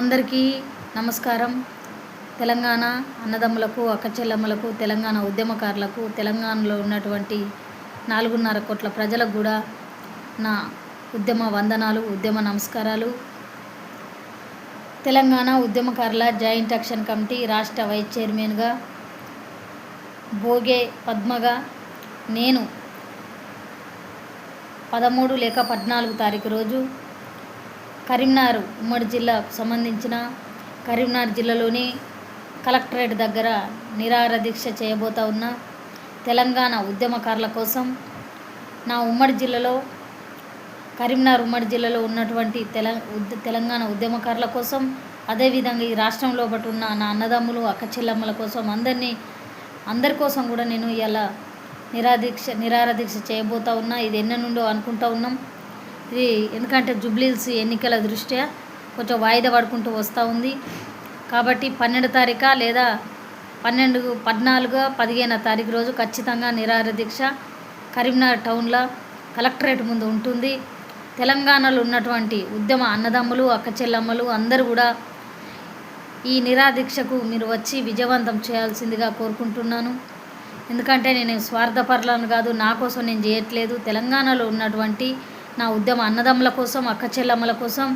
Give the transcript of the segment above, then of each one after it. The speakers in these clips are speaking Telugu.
అందరికీ నమస్కారం. తెలంగాణ అన్నదమ్ములకు అక్కచెల్లెమ్మలకు తెలంగాణ ఉద్యమకారులకు తెలంగాణలో ఉన్నటువంటి నాలుగున్నర కోట్ల ప్రజలకు కూడా నా ఉద్యమ వందనాలు ఉద్యమ నమస్కారాలు. తెలంగాణ ఉద్యమకారుల జాయింట్ యాక్షన్ కమిటీ రాష్ట్ర వైస్ చైర్మన్గా భోగే పద్మగా నేను పదమూడు లేక పద్నాలుగు తారీఖు రోజు కరీంనగర్ ఉమ్మడి జిల్లాకు సంబంధించిన కరీంనగర్ జిల్లాలోని కలెక్టరేట్ దగ్గర నిరాహార దీక్ష చేయబోతా ఉన్న తెలంగాణ ఉద్యమకారుల కోసం నా ఉమ్మడి జిల్లాలో కరీంనగర్ ఉమ్మడి జిల్లాలో ఉన్నటువంటి తెల తెలంగాణ ఉద్యమకారుల కోసం అదేవిధంగా ఈ రాష్ట్రంలో బట్టి ఉన్న నా అన్నదమ్ములు అక్క చెల్లెమ్మల కోసం అందరినీ అందరి కోసం కూడా నేను ఇలా నిరాదీక్ష నిరాహార దీక్ష చేయబోతా ఉన్నా. ఇది ఎన్న నుండో అనుకుంటా ఉన్నాం. ఇది ఎందుకంటే జుబ్లీల్స్ ఎన్నికల దృష్ట్యా కొంచెం వాయిదా పడుకుంటూ వస్తూ ఉంది. కాబట్టి పన్నెండు తారీఖు లేదా పన్నెండు పద్నాలుగు పదిహేను తారీఖు రోజు ఖచ్చితంగా నిరాహార దీక్ష కరీంనగర్ టౌన్లో కలెక్టరేట్ ముందు ఉంటుంది. తెలంగాణలో ఉన్నటువంటి ఉద్యమ అన్నదమ్ములు అక్క చెల్లమ్మలు అందరూ కూడా ఈ నిరాదీక్షకు మీరు వచ్చి విజయవంతం చేయాల్సిందిగా కోరుకుంటున్నాను. ఎందుకంటే నేను స్వార్థపరులను కాదు నా కోసం నేను చేయట్లేదు. తెలంగాణలో ఉన్నటువంటి నా ఉద్యమ అన్నదమ్ముల కోసం అక్క చెల్లమ్మల కోసం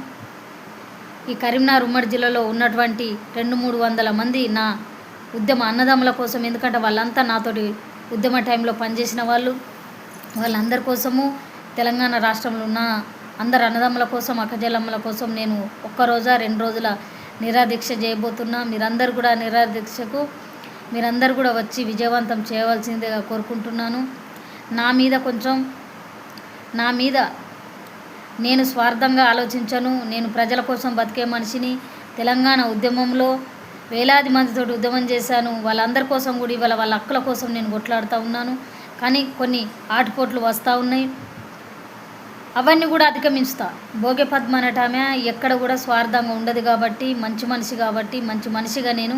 ఈ కరీంనగర్ ఉమ్మడి జిల్లాలో ఉన్నటువంటి రెండు మూడు వందల మంది నా ఉద్యమ అన్నదమ్ముల కోసం. ఎందుకంటే వాళ్ళంతా నాతోటి ఉద్యమ టైంలో పనిచేసిన వాళ్ళు. వాళ్ళందరి కోసము తెలంగాణ రాష్ట్రంలో ఉన్న అందరు అన్నదమ్ముల కోసం అక్కజల్లమ్మల కోసం నేను ఒక్క రోజా రెండు రోజుల నిరాదీక్ష చేయబోతున్నా. మీరందరూ కూడా నిరాదీక్షకు మీరందరూ కూడా వచ్చి విజయవంతం చేయవలసిందిగా కోరుకుంటున్నాను. నా మీద కొంచెం నా మీద నేను స్వార్థంగా ఆలోచించను. నేను ప్రజల కోసం బతికే మనిషిని తెలంగాణ ఉద్యమంలో వేలాది మందితో ఉద్యమం చేశాను. వాళ్ళందరి కోసం కూడా ఇవాళ వాళ్ళ హక్కుల కోసం నేను కొట్లాడుతూ ఉన్నాను. కానీ కొన్ని ఆటుపోట్లు వస్తూ ఉన్నాయి. అవన్నీ కూడా అధిగమిస్తా భోగే పద్మ అనట ఆమె ఎక్కడ కూడా స్వార్థంగా ఉండదు కాబట్టి మంచి మనిషి కాబట్టి మంచి మనిషిగా నేను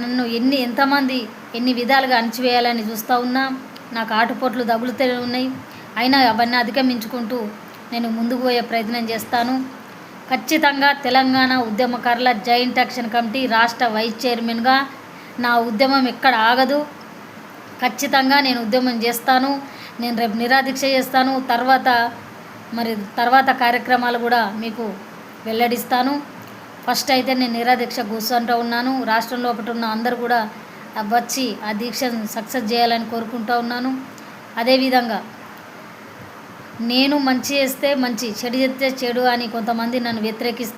నన్ను ఎన్ని ఎంతమంది ఎన్ని విధాలుగా అణిచివేయాలని చూస్తూ ఉన్నా నాకు ఆటుపోట్లు తగులుతూనే ఉన్నాయి. అయినా అవన్నీ అధిగమించుకుంటూ నేను ముందుకు పోయే ప్రయత్నం చేస్తాను. ఖచ్చితంగా తెలంగాణ ఉద్యమకారుల జాయింట్ యాక్షన్ కమిటీ రాష్ట్ర వైస్ చైర్మన్గా నా ఉద్యమం ఎక్కడ ఆగదు. ఖచ్చితంగా నేను ఉద్యమం చేస్తాను. నేను రేపు నిరాదీక్ష చేస్తాను. తర్వాత మరి తర్వాత కార్యక్రమాలు కూడా మీకు వెల్లడిస్తాను. ఫస్ట్ అయితే నేను నిరాదీక్ష కూర్చుంటూ ఉన్నాను. రాష్ట్రంలో ఒకటి ఉన్న అందరూ కూడా వచ్చి ఆ దీక్షను సక్సెస్ చేయాలని కోరుకుంటూ ఉన్నాను. అదేవిధంగా నేను మంచి చేస్తే మంచి చెడు చేస్తే చెడు అని కొంతమంది నన్ను వ్యతిరేకిస్తారు